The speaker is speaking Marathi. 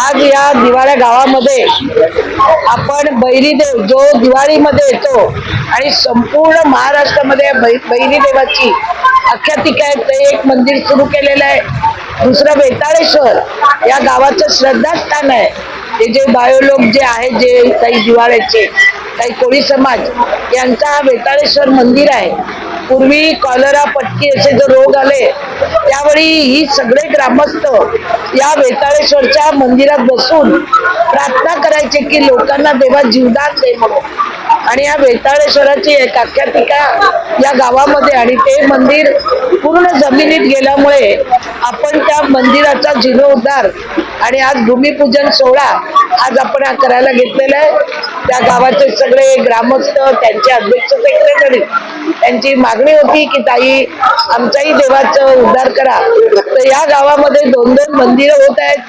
आज या दिवाळ्या गावामध्ये आपण बैरीदेव जो दिवाळीमध्ये येतो आणि संपूर्ण महाराष्ट्रामध्ये या बै- आख्यातिका आहे ते एक मंदिर सुरू केलेलं आहे. दुसरं बेताळेश्वर या गावाचं श्रद्धास्थान आहे. हे जे बायोलोक जे आहेत जे काही दिवाळ्याचे काही कोळी समाज यांचा हा वेताळेश्वर मंदिर आहे. पूर्वी कॉलरा पट्टी असे जो रोग आले त्यावेळी ही सगळे ग्रामस्थ या वेताळेश्वरच्या मंदिरात बसून प्रार्थना करायचे की लोकांना देवा जीवदान दे म्हणून. आणि या वेताळेश्वराची एक आख्यातिका या गावामध्ये आणि ते मंदिर पूर्ण जमिनीत गेल्यामुळे आपण त्या मंदिराचा जीर्णोद्धार आणि आज भूमिपूजन सोहळा आज आपण करायला घेतलेला आहे. त्या गावाचे सगळे ग्रामस्थ त्यांचे अध्यक्ष सेक्रेटरी त्यांची मागणी होती की ताई आमच्याही देवाचं उद्धार करा. तर या गावामध्ये दोन दोन मंदिरं होत आहेत.